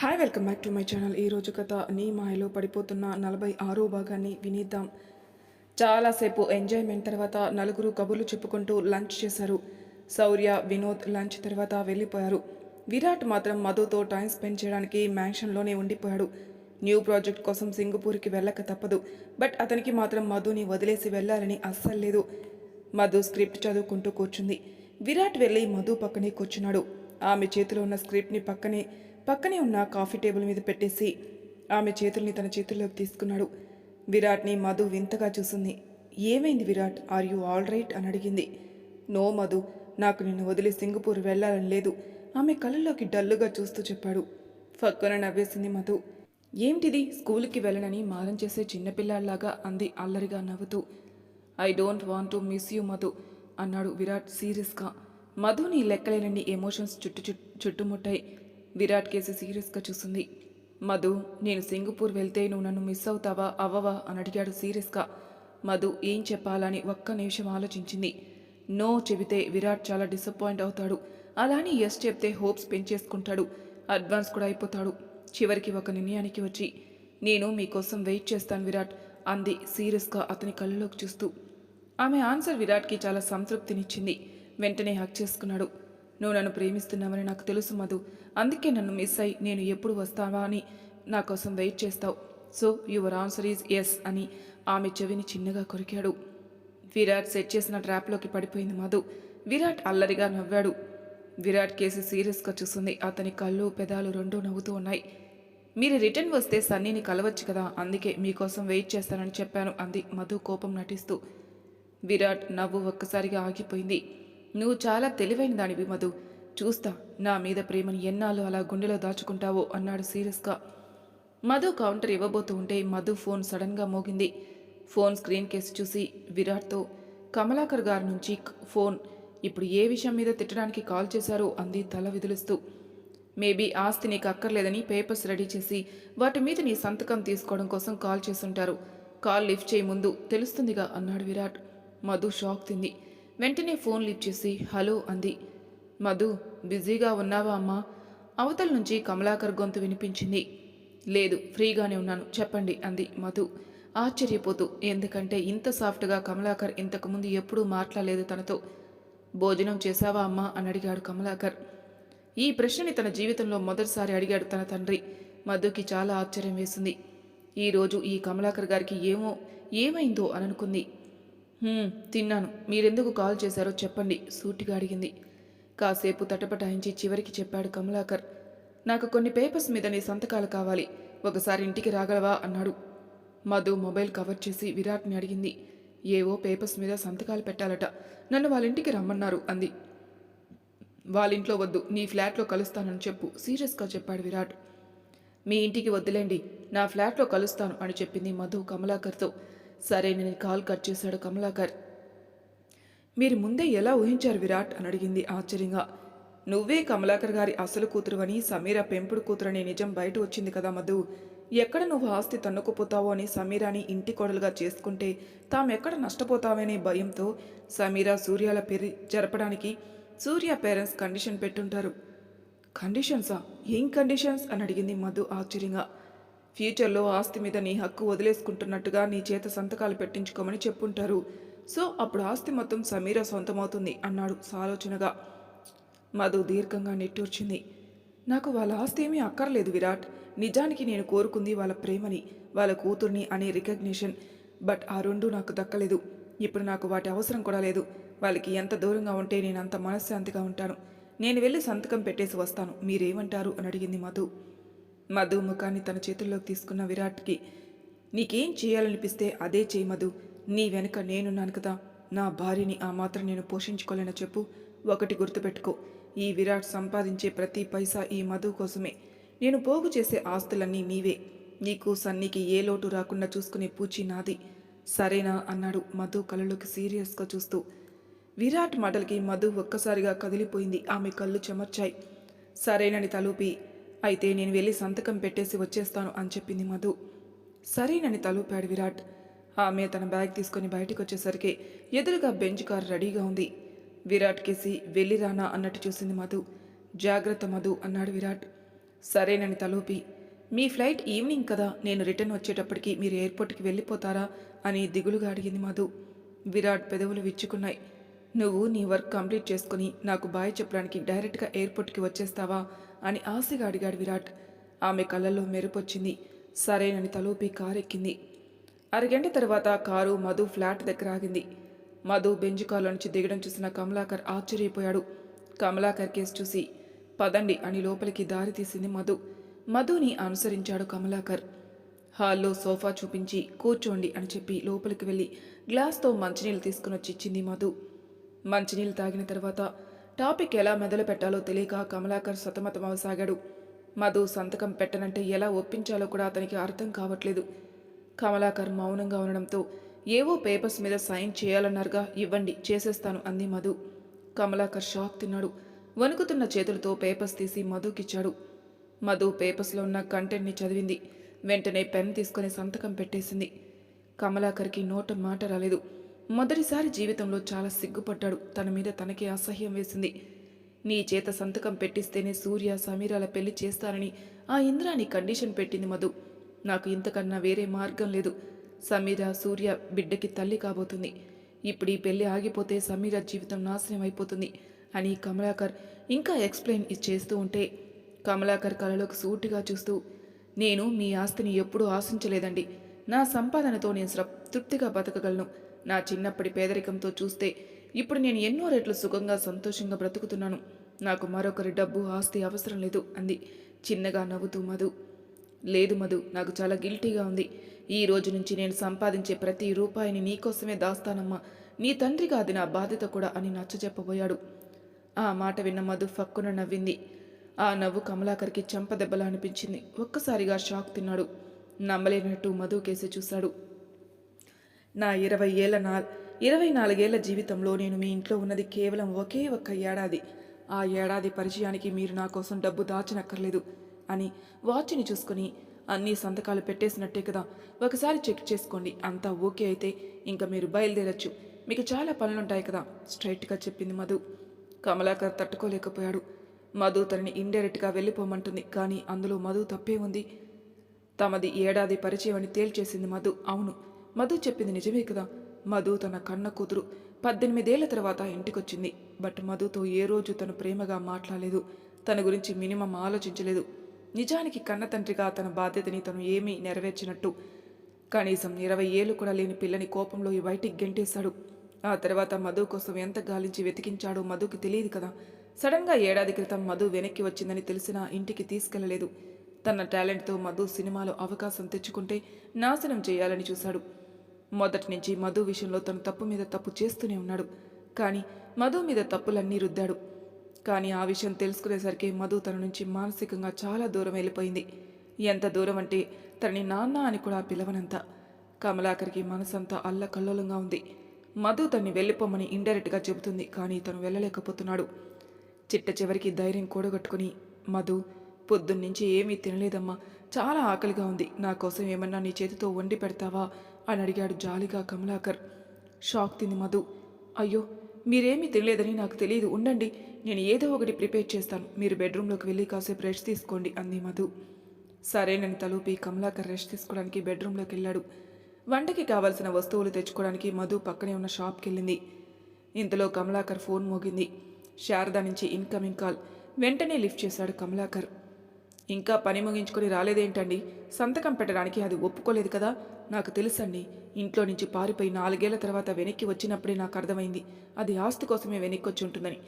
Hi welcome back to my channel ఈరోజు కథ నీ మాయలో పడిపోతున్న నలభై ఆరో భాగాన్ని వినీద్దాం. చాలాసేపు ఎంజాయ్మెంట్ తర్వాత నలుగురు కబుర్లు చెప్పుకుంటూ లంచ్ చేశారు. శౌర్య వినోద్ లంచ్ తర్వాత వెళ్ళిపోయారు. విరాట్ మాత్రం మధుతో టైం స్పెండ్ చేయడానికి మ్యాన్షన్లోనే ఉండిపోయాడు. న్యూ ప్రాజెక్ట్ కోసం సింగపూర్కి వెళ్ళక తప్పదు. బట్ అతనికి మాత్రం మధుని వదిలేసి వెళ్ళాలని అస్సలు లేదు. మధు స్క్రిప్ట్ చదువుకుంటూ కూర్చుంది. విరాట్ వెళ్ళి మధు పక్కనే కూర్చున్నాడు. ఆమె చేతిలో ఉన్న స్క్రిప్ట్ని పక్కనే పక్కనే ఉన్న కాఫీ టేబుల్ మీద పెట్టేసి ఆమె చేతుల్ని తన చేతుల్లోకి తీసుకున్నాడు. విరాట్ని మధు వింతగా చూసింది. ఏమైంది Virat? Are you all right? అని అడిగింది. నో మధు నాకు నిన్ను వదిలి సింగపూర్ వెళ్ళాలని లేదు. ఆమె కళ్ళలోకి డల్లుగా చూస్తూ చెప్పాడు. ఫక్కున నవ్వేసింది మధు. ఏమిటిది? స్కూల్కి వెళ్ళనని మారం చేసే చిన్నపిల్లాడిలాగా అంది అల్లరిగా నవ్వుతూ. I don't want to miss you Madhu అన్నాడు విరాట్ సీరియస్గా. మధుని లెక్కలేనన్ని ఎమోషన్స్ చుట్టు చుట్టుముట్టాయి. విరాట్ కేసు సీరియస్గా చూసింది. మధు నేను సింగపూర్ వెళ్తే నువ్వు నన్ను మిస్ అవుతావా? అవ్వవా అని అడిగాడు సీరియస్గా. మధు ఏం చెప్పాలని ఒక్క నిమిషం ఆలోచించింది. నో చెబితే విరాట్ చాలా డిసప్పాయింట్ అవుతాడు. అలానే ఎస్ చెప్తే హోప్స్ పెంచేసుకుంటాడు. అడ్వాన్స్ కూడా అయిపోతాడు. చివరికి ఒక నిర్ణయానికి వచ్చి నేను మీకోసం వెయిట్ చేస్తాను విరాట్ అంది సీరియస్గా అతని కళ్ళలోకి చూస్తూ. ఆమె ఆన్సర్ విరాట్కి చాలా సంతృప్తినిచ్చింది. వెంటనే హక్ చేసుకున్నాడు. నువ్వు నన్ను ప్రేమిస్తున్నావని నాకు తెలుసు మధు. అందుకే నన్ను మిస్ అయ్యి నేను ఎప్పుడు వస్తావా అని నా కోసం వెయిట్ చేస్తావు. So your answer is yes అని ఆమె చెవిని చిన్నగా కొరికాడు. విరాట్ సెట్ చేసిన ట్రాప్లోకి పడిపోయింది మధు. విరాట్ అల్లరిగా నవ్వాడు. విరాట్ కేసు సీరియస్గా చూస్తుంది. అతని కళ్ళు పెదాలు రెండూ నవ్వుతూ ఉన్నాయి. మీరు రిటర్న్ వస్తే సన్నీని కలవచ్చు కదా అందుకే మీకోసం వెయిట్ చేస్తానని చెప్పాను అంది మధు కోపం నటిస్తూ. విరాట్ నవ్వు ఒక్కసారిగా ఆగిపోయింది. నువ్వు చాలా తెలివైన దానివి మధు. చూస్తా నా మీద ప్రేమను ఎన్నాళ్ళు అలా గుండెలో దాచుకుంటావో అన్నాడు సీరియస్గా. మధు కౌంటర్ ఇవ్వబోతూ ఉంటే మధు ఫోన్ సడన్గా మోగింది. ఫోన్ స్క్రీన్ కేసు చూసి విరాట్తో కమలాకర్ గారి నుంచి ఫోన్. ఇప్పుడు ఏ విషయం మీద తిట్టడానికి కాల్ చేశారో అంది తల విదులుస్తూ. మేబీ ఆస్తి నీకు అక్కర్లేదని పేపర్స్ రెడీ చేసి వాటి మీద నీ సంతకం తీసుకోవడం కోసం కాల్ చేస్తుంటారు. కాల్ లిఫ్ట్ చేయి ముందు తెలుస్తుందిగా అన్నాడు విరాట్. మధు షాక్ తింది. వెంటనే ఫోన్ లిఫ్ట్ చేసి హలో అంది. మధు బిజీగా ఉన్నావా అమ్మా? అవతల నుంచి కమలాకర్ గొంతు వినిపించింది. లేదు ఫ్రీగానే ఉన్నాను చెప్పండి అంది మధు. ఆశ్చర్యపోతూ ఎందుకంటే ఇంత సాఫ్ట్గా కమలాకర్ ఇంతకుముందు ఎప్పుడూ మాట్లాడలేదు తనతో. భోజనం చేశావా అమ్మా? అని అడిగాడు కమలాకర్. ఈ ప్రశ్నని తన జీవితంలో మొదటిసారి అడిగాడు తన తండ్రి. మధుకి చాలా ఆశ్చర్యం వేసింది. ఈరోజు ఈ కమలాకర్ గారికి ఏమో ఏమైందో అని అనుకుంది. తిన్నాను. మీరెందుకు కాల్ చేశారో చెప్పండి సూటిగా అడిగింది. కాసేపు తటపటాయించి చివరికి చెప్పాడు కమలాకర్. నాకు కొన్ని పేపర్స్ మీద నీ సంతకాలు కావాలి ఒకసారి ఇంటికి రాగలవా అన్నాడు. మధు మొబైల్ కవర్ చేసి విరాట్ని అడిగింది. ఏవో పేపర్స్ మీద సంతకాలు పెట్టాలట నన్ను వాళ్ళ ఇంటికి రమ్మన్నారు అంది. వాళ్ళింట్లో వద్దు నీ ఫ్లాట్లో కలుస్తానని చెప్పు సీరియస్గా చెప్పాడు విరాట్. మీ ఇంటికి వద్దులేండి నా ఫ్లాట్లో కలుస్తాను అని చెప్పింది మధు కమలాకర్తో. సరే నేను కాల్ కట్ చేశాడు కమలాకర్. మీరు ముందే ఎలా ఊహించారు విరాట్? అని అడిగింది ఆశ్చర్యంగా. నువ్వే కమలాకర్ గారి అసలు కూతురువని సమీర పెంపుడు కూతురనే నిజం బయట వచ్చింది కదా మధు. ఎక్కడ నువ్వు ఆస్తి తన్నుకుపోతావో అని సమీరాని ఇంటి కోడలుగా చేసుకుంటే తామెక్కడ నష్టపోతావనే భయంతో సమీర సూర్యాల పెరి జరపడానికి సూర్య పేరెంట్స్ కండిషన్ పెట్టుంటారు. కండిషన్సా? ఏం కండిషన్స్? అని అడిగింది మధు ఆశ్చర్యంగా. ఫ్యూచర్లో ఆస్తి మీద నీ హక్కు వదిలేసుకుంటున్నట్టుగా నీ చేత సంతకాలు పెట్టించుకోమని చెప్పుంటారు. సో అప్పుడు ఆస్తి మొత్తం సమీర సొంతమవుతుంది అన్నాడు సాలోచనగా. మధు దీర్ఘంగా నిట్టూర్చింది. నాకు వాళ్ళ ఆస్తి ఏమీ అక్కర్లేదు విరాట్. నిజానికి నేను కోరుకుంది వాళ్ళ ప్రేమని వాళ్ళ కూతుర్ని అనే రికగ్నిషన్. బట్ ఆ రెండు నాకు దక్కలేదు. ఇప్పుడు నాకు వాటి అవసరం కూడా లేదు. వాళ్ళకి ఎంత దూరంగా ఉంటే నేను అంత మనశ్శాంతిగా ఉంటాను. నేను వెళ్ళి సంతకం పెట్టేసి వస్తాను. మీరేమంటారు? అని అడిగింది మధు. మధు ముఖాన్ని తన చేతుల్లోకి తీసుకున్న విరాట్కి నీకేం చేయాలనిపిస్తే అదే చేయి మధు. నీ వెనుక నేనున్నాను కదా. నా భార్యని ఆ మాత్రం నేను పోషించుకోలేన చెప్పు. ఒకటి గుర్తుపెట్టుకో. ఈ విరాట్ సంపాదించే ప్రతి పైసా ఈ మధు కోసమే. నేను పోగు చేసే ఆస్తులన్నీ నీవే. నీకు సన్నీకి ఏ లోటు రాకుండా చూసుకునే పూచి నాది. సరేనా? అన్నాడు మధు కళ్ళలోకి సీరియస్గా చూస్తూ. విరాట్ మాటలకి మధు ఒక్కసారిగా కదిలిపోయింది. ఆమె కళ్ళు చెమర్చాయి. సరేనని తలూపి అయితే నేను వెళ్ళి సంతకం పెట్టేసి వచ్చేస్తాను అని చెప్పింది మధు. సరేనని తలూపాడు విరాట్. ఆమె తన బ్యాగ్ తీసుకొని బయటకు వచ్చేసరికి ఎదురుగా బెంచ్ కార్ రెడీగా ఉంది. విరాట్ కేసి వెళ్ళిరానా అన్నట్టు చూసింది మధు. జాగ్రత్త మధు అన్నాడు విరాట్. సరేనని తలూపి. మీ ఫ్లైట్ ఈవినింగ్ కదా నేను రిటర్న్ వచ్చేటప్పటికి మీరు ఎయిర్పోర్ట్కి వెళ్ళిపోతారా అని దిగులుగా అడిగింది మధు. విరాట్ పెదవులు విచ్చుకున్నాయి. నువ్వు నీ వర్క్ కంప్లీట్ చేసుకుని నాకు బాయ్ చెప్పడానికి డైరెక్ట్గా ఎయిర్పోర్ట్కి వచ్చేస్తావా? అని ఆశగా అడిగాడు విరాట్. ఆమె కళ్ళల్లో మెరుపొచ్చింది. సరేనని తలూపి కారెక్కింది. అరగంట తర్వాత కారు మధు ఫ్లాట్ దగ్గర ఆగింది మధు బెంజ్ కారులో నుంచి దిగడం చూసిన కమలాకర్ ఆశ్చర్యపోయాడు. కమలాకర్ కేసు చూసి పదండి అని లోపలికి దారి తీసింది మధు. మధుని అనుసరించాడు కమలాకర్. హాల్లో సోఫా చూపించి కూర్చోండి అని చెప్పి లోపలికి వెళ్ళి గ్లాస్తో మంచినీళ్ళు తీసుకుని వచ్చి ఇచ్చింది మధు. మంచినీళ్ళు తాగిన తర్వాత టాపిక్ ఎలా మొదలు పెట్టాలో తెలియక కమలాకర్ సతమతమవసాగాడు. మధు సంతకం పెట్టనంటే ఎలా ఒప్పించాలో కూడా అతనికి అర్థం కావట్లేదు. కమలాకర్ మౌనంగా ఉండడంతో ఏవో పేపర్స్ మీద సైన్ చేయాలన్నారుగా ఇవ్వండి చేసేస్తాను అంది మధు. కమలాకర్ షాక్ తిన్నాడు. వణుకుతున్న చేతులతో పేపర్స్ తీసి మధుకిచ్చాడు. మధు పేపర్స్లో ఉన్న కంటెంట్ని చదివింది. వెంటనే పెన్ తీసుకొని సంతకం పెట్టేసింది. కమలాకర్కి నోట మాట రాలేదు. మొదటిసారి జీవితంలో చాలా సిగ్గుపడ్డాడు. తన మీద తనకే అసహ్యం వేసింది. నీ చేత సంతకం పెట్టిస్తేనే సూర్య సమీరాల పెళ్ళి చేస్తానని ఆ ఇంద్రాని కండిషన్ పెట్టింది మధు. నాకు ఇంతకన్నా వేరే మార్గం లేదు. సమీర సూర్య బిడ్డకి తల్లి కాబోతుంది. ఇప్పుడు ఈ పెళ్ళి ఆగిపోతే సమీర జీవితం నాశనం అయిపోతుంది అని కమలాకర్ ఇంకా ఎక్స్ప్లెయిన్ చేస్తూ ఉంటే కమలాకర్ కళలోకి సూటిగా చూస్తూ నేను మీ ఆస్తిని ఎప్పుడూ ఆశించలేదండి. నా సంపాదనతో నేను తృప్తిగా బతకగలను. నా చిన్నప్పటి పేదరికంతో చూస్తే ఇప్పుడు నేను ఎన్నో రెట్లు సుఖంగా సంతోషంగా బ్రతుకుతున్నాను. నాకు మరొకరి డబ్బు ఆస్తి అవసరం లేదు అంది. చిన్నగా నవ్వుతూ మధు. లేదు మధు నాకు చాలా గిల్టీగా ఉంది. ఈ రోజు నుంచి నేను సంపాదించే ప్రతి రూపాయిని నీకోసమే దాస్తానమ్మా. నీ తండ్రిగా అది నా బాధ్యత కూడా అని నచ్చజెప్పబోయాడు. ఆ మాట విన్న మధు ఫక్కున నవ్వింది. ఆ నవ్వు కమలాకర్కి చెంపదెబ్బలా అనిపించింది. ఒక్కసారిగా షాక్ తిన్నాడు. నమ్మలేనట్టు మధు కేసి చూశాడు. నా ఇరవై ఏళ్ళ నా ఇరవై నాలుగేళ్ళ జీవితంలో నేను మీ ఇంట్లో ఉన్నది కేవలం ఒకే ఒక్క ఏడాది. ఆ ఏడాది పరిచయానికి మీరు నా కోసం డబ్బు దాచనక్కర్లేదు అని వాచ్ని చూసుకుని అన్ని సంతకాలు పెట్టేసినట్టే కదా. ఒకసారి చెక్ చేసుకోండి. అంతా ఓకే అయితే ఇంకా మీరు బయలుదేరచ్చు. మీకు చాలా పనులుంటాయి కదా. స్ట్రైట్గా చెప్పింది మధు. కమలాకర్ తట్టుకోలేకపోయాడు. మధు తనని ఇండైరెక్ట్గా వెళ్ళిపోమంటుంది. కానీ అందులో మధు తప్పే ఉంది. తమది ఏడాది పరిచయం అని తేల్చేసింది మధు. అవును. మధు చెప్పింది నిజమే కదా. మధు తన కన్న కూతురు పద్దెనిమిదేళ్ళ తర్వాత ఇంటికొచ్చింది. బట్ మధుతో ఏ రోజు తను ప్రేమగా మాట్లాడలేదు. తన గురించి మినిమం ఆలోచించలేదు. నిజానికి కన్న తండ్రిగా తన బాధ్యతని తను ఏమీ నెరవేర్చినట్టు. కనీసం ఇరవై ఏళ్ళు కూడా లేని పిల్లని కోపంలో ఈ బయటికి గెంటేశాడు. ఆ తర్వాత మధు కోసం ఎంత గాలించి వెతికించాడో మధుకి తెలియదు కదా. సడన్గా ఏడాది క్రితం మధు వెనక్కి వచ్చిందని తెలిసినా ఇంటికి తీసుకెళ్ళలేదు. తన టాలెంట్తో మధు సినిమాలో అవకాశం తెచ్చుకుంటే నాశనం చేయాలని చూశాడు. మొదటి నుంచి మధు విషయంలో తను తప్పు మీద తప్పు చేస్తూనే ఉన్నాడు. కానీ మధు మీద తప్పులన్నీ రుద్దాడు. కానీ ఆ విషయం తెలుసుకునేసరికి మధు తన నుంచి మానసికంగా చాలా దూరం వెళ్ళిపోయింది. ఎంత దూరం అంటే తనని నాన్న అని కూడా పిలవనంత. కమలాకరికి మనసంతా అల్లకల్లోలంగా ఉంది. మధు తన్ని వెళ్ళిపోమని ఇండైరెక్ట్గా చెబుతుంది కానీ తను వెళ్ళలేకపోతున్నాడు. చిట్ట చివరికి ధైర్యం కూడగట్టుకుని మధు పొద్దున్నుంచి ఏమీ తినలేదమ్మా. చాలా ఆకలిగా ఉంది. నా కోసం ఏమన్నా నీ చేతితో వండి పెడతావా? అని అడిగాడు జాలిగా కమలాకర్. షాక్ తింది మధు అయ్యో మీరేమీ తినలేదని నాకు తెలియదు. ఉండండి నేను ఏదో ఒకటి ప్రిపేర్ చేస్తాను. మీరు బెడ్రూమ్లోకి వెళ్ళి కాసేపు రెస్ట్ తీసుకోండి అంది మధు. సరేనని తలూపి కమలాకర్ రెస్ట్ తీసుకోవడానికి బెడ్రూమ్లోకి వెళ్ళాడు. వంటకి కావాల్సిన వస్తువులు తెచ్చుకోవడానికి మధు పక్కనే ఉన్న షాప్కి వెళ్ళింది ఇంతలో కమలాకర్ ఫోన్ మోగింది. శారద నుంచి ఇన్కమింగ్ కాల్. వెంటనే లిఫ్ట్ చేశాడు కమలాకర్. ఇంకా పని ముగించుకొని రాలేదేంటండి? సంతకం పెట్టడానికి అది ఒప్పుకోలేదు కదా? నాకు తెలుసండి ఇంట్లో నుంచి పారిపోయి నాలుగేళ్ళ తర్వాత వెనక్కి వచ్చినప్పుడే నాకు అర్థమైంది. అది ఆస్తి కోసమే వెనక్కి వచ్చి ఉంటుందని.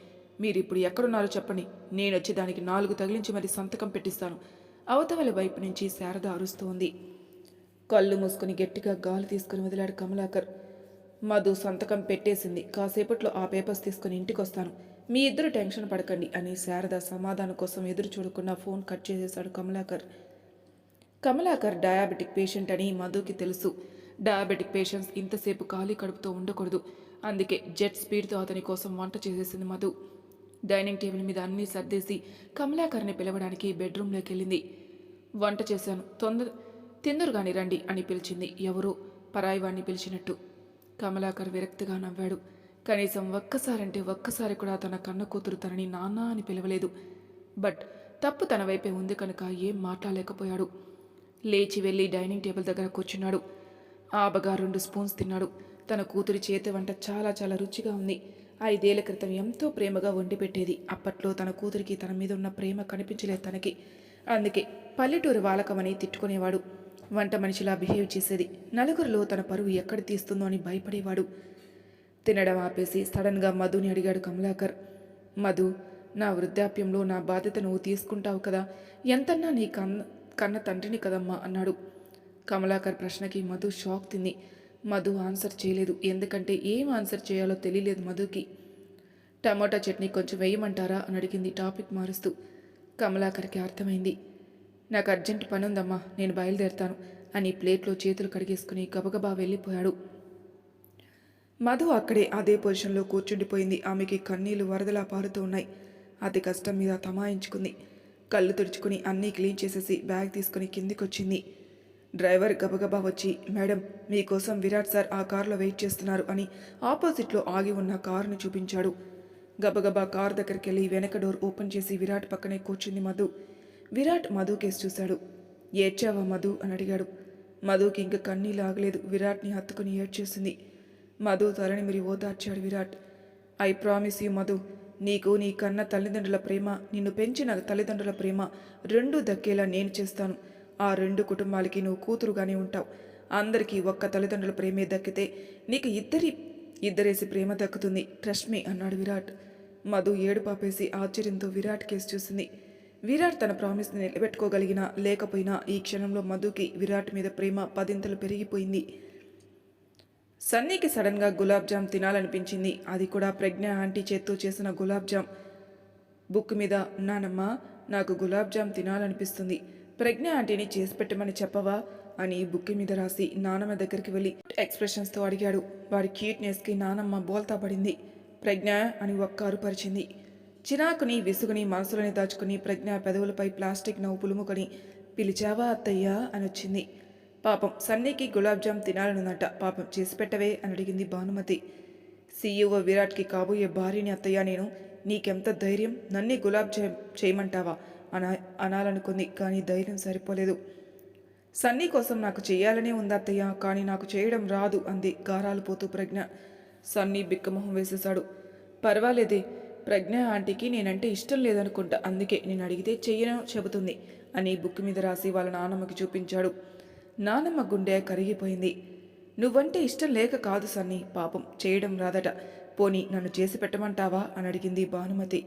మీరు ఇప్పుడు ఎక్కడున్నారో చెప్పండి. నేను వచ్చి దానికి నాలుగు తగిలించి మరి సంతకం పెట్టిస్తాను. అవతవల వైపు నుంచి శారద అరుస్తోంది కళ్ళు మూసుకుని గట్టిగా గాలి తీసుకుని వదిలాడు కమలాకర్. మధు సంతకం పెట్టేసింది. కాసేపట్లో ఆ పేపర్స్ తీసుకుని ఇంటికి వస్తాను మీ ఇద్దరు టెన్షన్ పడకండి అని శారద సమాధానం కోసం ఎదురు చూడకుండా ఫోన్ కట్ చేసేశాడు కమలాకర్. కమలాకర్ డయాబెటిక్ పేషెంట్ అని మధుకి తెలుసు. డయాబెటిక్ పేషెంట్స్ ఇంతసేపు ఖాళీ కడుపుతో ఉండకూడదు. అందుకే జెట్ స్పీడ్తో అతని కోసం వంట చేసేసింది మధు. డైనింగ్ టేబుల్ మీద అన్నీ సర్దేసి కమలాకర్ని పిలవడానికి బెడ్రూమ్లోకి వెళ్ళింది. వంట చేశాను. తొందర తిందురుగాని రండి అని పిలిచింది. ఎవరో పరాయివాణ్ణి పిలిచినట్టు. కమలాకర్ విరక్తిగా నవ్వాడు. కనీసం ఒక్కసారంటే ఒక్కసారి కూడా తన కన్న కూతురు తనని నాన్న అని పిలవలేదు. బట్ తప్పు తన వైపే ఉంది కనుక ఏం మాట్లాడలేకపోయాడు. లేచి వెళ్ళి డైనింగ్ టేబుల్ దగ్గర కూర్చున్నాడు. ఆబగా రెండు స్పూన్స్ తిన్నాడు. తన కూతురి చేతి వంట చాలా చాలా రుచిగా ఉంది. ఐదేళ్ళ క్రితం ఎంతో ప్రేమగా వండి పెట్టేది. అప్పట్లో తన కూతురికి తన మీద ఉన్న ప్రేమ కనిపించలేదు తనకి. అందుకే పల్లెటూరు వాలకమని తిట్టుకునేవాడు. వంట మనిషిలా బిహేవ్ చేసేది. నలుగురిలో తన పరువు ఎక్కడ తీస్తుందో అని భయపడేవాడు. తినడం ఆపేసి సడన్గా మధుని అడిగాడు కమలాకర్. మధు నా వృద్ధాప్యంలో నా బాధ్యత నువ్వు తీసుకుంటావు కదా ఎంతన్నా నీ కన్న కన్న తండ్రిని కదమ్మా అన్నాడు. కమలాకర్ ప్రశ్నకి మధు షాక్ తింది. మధు ఆన్సర్ చేయలేదు. ఎందుకంటే ఏం ఆన్సర్ చేయాలో తెలియలేదు మధుకి. టమోటా చట్నీ కొంచెం వేయమంటారా అని అడిగింది టాపిక్ మారుస్తూ. కమలాకర్కి అర్థమైంది. నాకు అర్జెంట్ పనుందమ్మా నేను బయలుదేరతాను అని ప్లేట్లో చేతులు కడిగేసుకుని గబగబా వెళ్ళిపోయాడు. మధు అక్కడే అదే పొజిషన్లో కూర్చుండిపోయింది. ఆమెకి కన్నీళ్ళు వరదలా పారుతూ ఉన్నాయి. అతి కష్టం మీద తమాయించుకుంది. కళ్ళు తుడుచుకుని అన్నీ క్లీన్ చేసేసి బ్యాగ్ తీసుకుని కిందికొచ్చింది. డ్రైవర్ గబగబా వచ్చి మేడం మీకోసం విరాట్ సార్ ఆ కారులో వెయిట్ చేస్తున్నారు అని ఆపోజిట్లో ఆగి ఉన్న కారును చూపించాడు. గబగబా కారు దగ్గరికి వెళ్ళి వెనక డోర్ ఓపెన్ చేసి విరాట్ పక్కనే కూర్చుంది మధు. విరాట్ మధు కేసు చూశాడు. ఏడ్చావా మధు? అని అడిగాడు. మధుకి ఇంక కన్నీళ్ళు ఆగలేదు. విరాట్ని హత్తుకుని ఏడ్చేసింది. మధు తలని మీరు ఓదార్చాడు Virat. I promise you Madhu నీకు నీ కన్న తల్లిదండ్రుల ప్రేమ నిన్ను పెంచిన తల్లిదండ్రుల ప్రేమ రెండు దక్కేలా నేను చేస్తాను. ఆ రెండు కుటుంబాలకి నువ్వు కూతురుగానే ఉంటావు. అందరికీ ఒక్క తల్లిదండ్రుల ప్రేమే దక్కితే నీకు ఇద్దరి ఇద్దరేసి ప్రేమ దక్కుతుంది. ట్రస్ట్ మీ అన్నాడు విరాట్. మధు ఏడు పాపేసి ఆశ్చర్యంతో విరాట్ కేసు చూసింది. విరాట్ తన ప్రామిస్ని నిలబెట్టుకోగలిగినా లేకపోయినా ఈ క్షణంలో మధుకి విరాట్ మీద ప్రేమ పదింతలు పెరిగిపోయింది. సన్నీకి సడన్గా గులాబ్ జామ్ తినాలనిపించింది. అది కూడా ప్రజ్ఞ ఆంటీ చేత్తో చేసిన గులాబ్ జామ్. బుక్ మీద నానమ్మ నాకు గులాబ్ జామ్ తినాలనిపిస్తుంది. ప్రజ్ఞ ఆంటీని చేసి పెట్టమని చెప్పవా? అని బుక్ మీద రాసి నానమ్మ దగ్గరికి వెళ్ళి ఎక్స్ప్రెషన్స్తో అడిగాడు. వాడి క్యూట్నెస్కి నానమ్మ బోల్తా పడింది. ప్రజ్ఞ అని ఒక్క అరుపరిచింది చిరాకుని విసుగుని మనసులోని దాచుకుని ప్రజ్ఞ పెదవులపై ప్లాస్టిక్ నవ్వు పులుముకొని పిలిచావా అత్తయ్యా? అని వచ్చింది. పాపం సన్నీకి గులాబ్జామ్ తినాలనుందట. పాపం చేసి పెట్టవే అని అడిగింది భానుమతి. సీఈఓ విరాట్కి కాబోయే భార్యని అత్తయ్య నేను. నీకెంత ధైర్యం? నన్నే గులాబ్జామ్ చేయమంటావా? అనా అనాలనుకుంది కానీ ధైర్యం సరిపోలేదు. సన్నీ కోసం నాకు చేయాలనే ఉంది అత్తయ్య కానీ నాకు చేయడం రాదు అంది గారాలు పోతూ ప్రజ్ఞ. సన్నీ బిక్కమొహం వేసేశాడు. పర్వాలేదే ప్రజ్ఞ ఆంటీకి నేనంటే ఇష్టం లేదనుకుంటా అందుకే నేను అడిగితే చెయ్యను చెబుతుంది అని బుక్ మీద రాసి వాళ్ళ నాన్నమ్మకి చూపించాడు. నానమ్మ గుండె కరిగిపోయింది. నువ్వంటే ఇష్టం లేక కాదు సన్నీ పాపం చేయడం రాదట. పోనీ నన్ను చేసి పెట్టమంటావా? అని అడిగింది భానుమతి.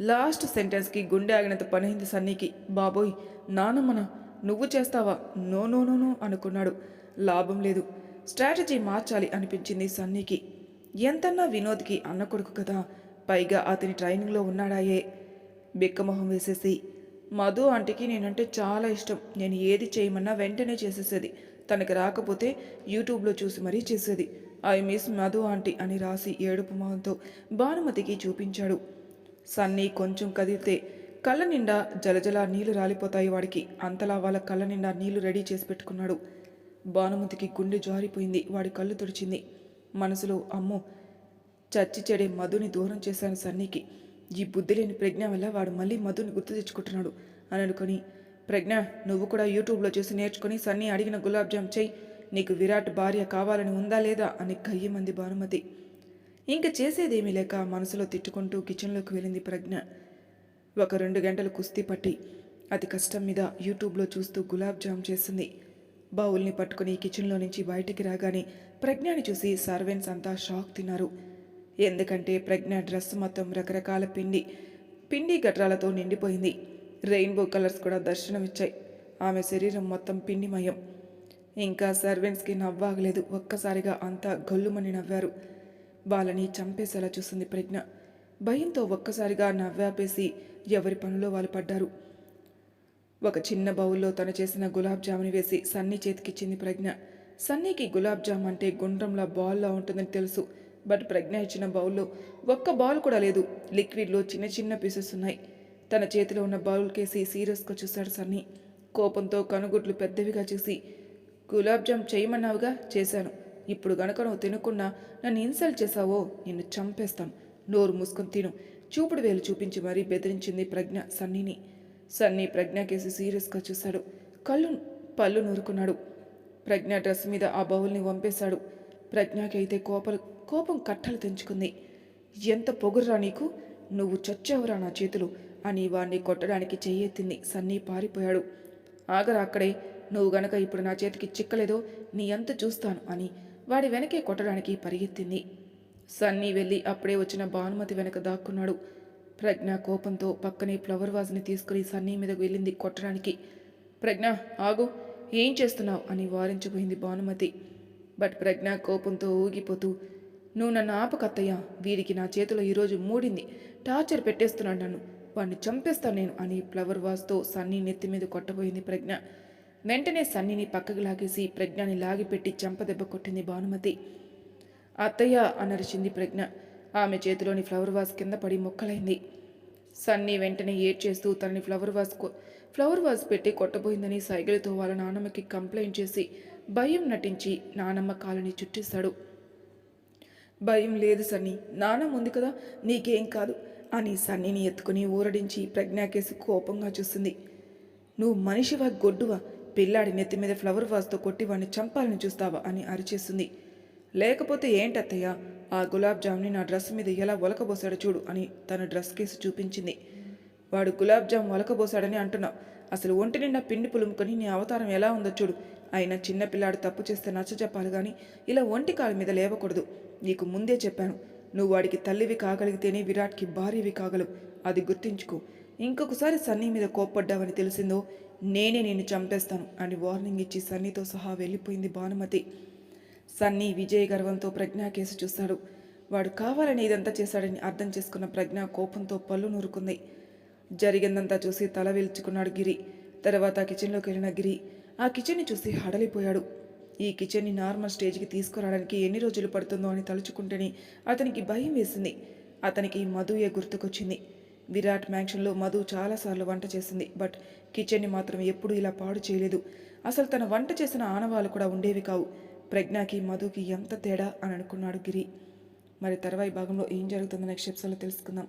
లాస్ట్ సెంటెన్స్కి గుండె ఆగినంత పనైంది సన్నీకి. బాబోయ్ నానమ్మన? నువ్వు చేస్తావా? నో నో నో నో అనుకున్నాడు. లాభం లేదు. స్ట్రాటజీ మార్చాలి అనిపించింది సన్నీకి. ఎంతన్నా వినోద్కి అన్న కొడుకు కదా. పైగా అతని ట్రైనింగ్లో ఉన్నాడాయే. బిక్కమొహం వేసేసి మధు ఆంటీకి నేనంటే చాలా ఇష్టం. నేను ఏది చేయమన్నా వెంటనే చేసేసేది. తనకి రాకపోతే యూట్యూబ్లో చూసి మరీ చేసేది. ఐ మిస్ మధు ఆంటీ అని రాసి ఏడుపు మొహంతో భానుమతికి చూపించాడు. సన్నీ కొంచెం కదిలితే కళ్ళ నిండా జలజల నీళ్ళు రాలిపోతాయి వాడికి. అంతలా వాళ్ళ కళ్ళ నిండా నీళ్ళు రెడీ చేసి పెట్టుకున్నాడు. భానుమతికి గుండె జారిపోయింది. వాడి కళ్ళు తుడిచింది. మనసులో అమ్మో చచ్చి చెడే మధుని దూరం చేశాను సన్నీకి. ఈ బుద్ధి లేని ప్రజ్ఞ వల్ల వాడు మళ్ళీ మధుని గుర్తు తెచ్చుకుంటున్నాడు అని అనుకుని ప్రజ్ఞ నువ్వు కూడా యూట్యూబ్లో చూసి నేర్చుకుని సన్నీ అడిగిన గులాబ్ జామ్ చెయ్యి. నీకు విరాట్ భార్య కావాలని ఉందా లేదా అని కయ్యమంది భానుమతి. ఇంక చేసేదేమీ లేక మనసులో తిట్టుకుంటూ కిచెన్లోకి వెళ్ళింది ప్రజ్ఞ. ఒక రెండు గంటలు కుస్తీ పట్టి అతి కష్టం మీద యూట్యూబ్లో చూస్తూ గులాబ్ జామ్ చేసింది. బౌల్ని పట్టుకుని కిచెన్లో నుంచి బయటికి రాగానే ప్రజ్ఞని చూసి సర్వెంట్స్ అంతా షాక్ తిన్నారు. ఎందుకంటే ప్రజ్ఞ డ్రెస్ మొత్తం రకరకాల పిండి పిండి గట్రాలతో నిండిపోయింది. రెయిన్బో కలర్స్ కూడా దర్శనమిచ్చాయి. ఆమె శరీరం మొత్తం పిండిమయం. ఇంకా సర్వెంట్స్కి నవ్వాగలేదు. ఒక్కసారిగా అంతా గొల్లుమని నవ్వారు. వాళ్ళని చంపేసేలా చూసింది ప్రజ్ఞ. భయంతో ఒక్కసారిగా నవ్వాపేసి ఎవరి పనిలో వాళ్ళు పడ్డారు. ఒక చిన్న బౌల్లో తను చేసిన గులాబ్ జాముని వేసి సన్నీ చేతికిచ్చింది ప్రజ్ఞ. సన్నీకి గులాబ్ జామ్ అంటే గుండ్రంలా బాల్లా ఉంటుందని తెలుసు. బట్ ప్రజ్ఞ ఇచ్చిన బౌల్లో ఒక్క బాల్ కూడా లేదు. లిక్విడ్లో చిన్న చిన్న పీసెస్ ఉన్నాయి. తన చేతిలో ఉన్న బౌల్ కేసి సీరియస్గా చూశాడు సన్నీ. కోపంతో కనుగుడ్లు పెద్దవిగా చూసి గులాబ్ జామ్ చేయమన్నావుగా? చేశాను. ఇప్పుడు గనక నువ్వు తినకుండా నన్ను ఇన్సల్ట్ చేశావో? నిన్ను చంపేస్తాను. నోరు మూసుకొని తిను. చూపుడు వేలు చూపించి మరీ బెదిరించింది ప్రజ్ఞ సన్నీని. సన్నీ ప్రజ్ఞ కేసి సీరియస్గా చూశాడు. కళ్ళు పళ్ళు నూరుకున్నాడు. ప్రజ్ఞ డ్రెస్ మీద ఆ బౌల్ని వంపేశాడు. ప్రజ్ఞకి అయితే కోపలు కోపం కట్టలు తెంచుకుంది. ఎంత పొగురురా నీకు? నువ్వు చచ్చావురా నా చేతులు అని వాణ్ణి కొట్టడానికి చెయ్యెత్తింది. సన్నీ పారిపోయాడు. ఆగరా అక్కడే నువ్వు గనక ఇప్పుడు నా చేతికి చిక్కలేదో నీ అంత చూస్తాను అని వాడి వెనకే కొట్టడానికి పరిగెత్తింది. సన్నీ వెళ్ళి అప్పుడే వచ్చిన భానుమతి వెనక దాక్కున్నాడు. ప్రజ్ఞ కోపంతో పక్కనే ఫ్లవర్ వాజ్ని తీసుకుని సన్నీ మీదకు వెళ్ళింది కొట్టడానికి. ప్రజ్ఞ ఆగు ఏం చేస్తున్నావు? అని వారించిపోయింది భానుమతి. బట్ ప్రజ్ఞ కోపంతో ఊగిపోతూ నువ్వు నన్ను ఆపకత్తయ్య వీడికి నా చేతిలో ఈరోజు మూడింది. టార్చర్ పెట్టేస్తున్నాడు నన్ను. వాడిని చంపేస్తాను నేను అని ఫ్లవర్ వాస్తో సన్నీ నెత్తి మీద కొట్టబోయింది ప్రజ్ఞ. వెంటనే సన్నీని పక్కకు లాగేసి ప్రజ్ఞని లాగిపెట్టి చెంపదెబ్బ కొట్టింది భానుమతి. అత్తయ్య అనరిచింది ప్రజ్ఞ. ఆమె చేతిలోని ఫ్లవర్ వాస్ కింద పడి మొక్కలైంది. సన్నీ వెంటనే ఏడ్చేస్తూ తనని ఫ్లవర్ వాస్ ఫ్లవర్ వాస్ పెట్టి కొట్టబోయిందని సైకిల్తో వాళ్ళ నానమ్మకి కంప్లైంట్ చేసి భయం నటించి నానమ్మ కాలని చుట్టేశాడు. భయం లేదు సన్నీ. నానమ్మ ఉంది కదా నీకేం కాదు. అని సన్నీని ఎత్తుకుని ఊరడించి ప్రజ్ఞాకేసి కోపంగా చూస్తుంది. నువ్వు మనిషివా గొడ్డువా? పిల్లాడి నెత్తి మీద ఫ్లవర్ వాజ్తో కొట్టి వాడిని చంపాలని చూస్తావా? అని అరిచేస్తుంది. లేకపోతే ఏంటత్తయ్య? ఆ గులాబ్ జామ్ని నా డ్రెస్ మీద ఎలా ఒలకబోసాడో చూడు అని తన డ్రెస్ కేసు చూపించింది. వాడు గులాబ్ జామ్ వలకబోసాడని అంటున్నావు. అసలు ఒంటి నిండా పిండి పులుముకొని నీ అవతారం ఎలా ఉందో చూడు. అయినా చిన్నపిల్లాడు తప్పు చేస్తే నచ్చ చెప్పాలి కానీ ఇలా ఒంటి కాలు మీద లేవకూడదు. నీకు ముందే చెప్పాను. నువ్వు వాడికి తల్లివి కాగలిగితేనే విరాట్కి భార్యవి కాగలవు. అది గుర్తించుకో. ఇంకొకసారి సన్నీ మీద కోప్పడ్డావని తెలిసిందో నేనే నిన్ను చంపేస్తాను అని వార్నింగ్ ఇచ్చి సన్నీతో సహా వెళ్ళిపోయింది భానుమతి. సన్నీ విజయ్ గర్వంతో ప్రజ్ఞ కేసు చూశాడు వాడు కావాలని ఇదంతా చేశాడని అర్థం చేసుకున్న ప్రజ్ఞ కోపంతో పళ్ళు నూరుకుంది. జరిగిందంతా చూసి తల వెల్చుకున్నాడు గిరి. తర్వాత కిచెన్లోకి వెళ్ళిన గిరి. ఆ కిచెన్ని చూసి హడలిపోయాడు. ఈ కిచెన్ని నార్మల్ స్టేజ్కి తీసుకురావడానికి ఎన్ని రోజులు పడుతుందో అని తలుచుకుంటేనే అతనికి భయం వేసింది. అతనికి మధుయే గుర్తుకొచ్చింది. విరాట్ మ్యాన్షన్లో మధు చాలాసార్లు వంట చేసింది. బట్ కిచెన్ని మాత్రం ఎప్పుడూ ఇలా పాడు చేయలేదు. అసలు తన వంట చేసిన ఆనవాళ్ళు కూడా ఉండేవి కావు. ప్రజ్ఞకి మధుకి ఎంత తేడా అని అనుకున్నాడు గిరి. మరి తర్వాయి భాగంలో ఏం జరుగుతుందో నెక్స్ట్ ఎపిసోడ్లో తెలుసుకుందాం.